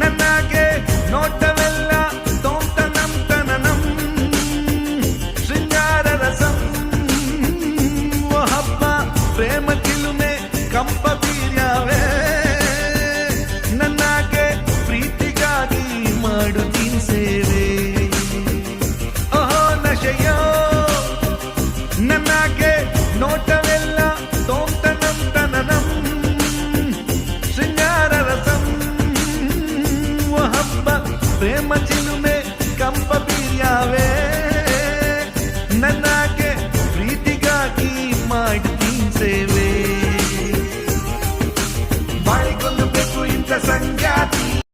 ನನ್ನಾಗೆ ನೋಟವೆಲ್ಲ ತೋಂತನಂತನಂ ಶೃಂಗಾರ ರಸಂ ಓ ಪ್ರೇಮ ಕಿಲುಮೆ ಕಂಪ ಬೀರ್ಯವೇ ನನಗೆ ಪ್ರೀತಿಗಾಗಿ ಮಾಡುತ್ತೀನಿ ಸೇವೆ ಓಹೋ ನಶೆಯೋ ನನ್ನಾಗೆ ನೋಟ प्रेम जिनमें ಕಂಪಬಿಯಾವೆ ನನಗೆ ಪ್ರೀತಿಗಾಗಿ ಮಾಡ್ತೀನಿ ಸೇವೆ ಮಾಡಿಕೊಂಡು ಬೇಕು ಇಂಥ ಸಂಗಾತಿ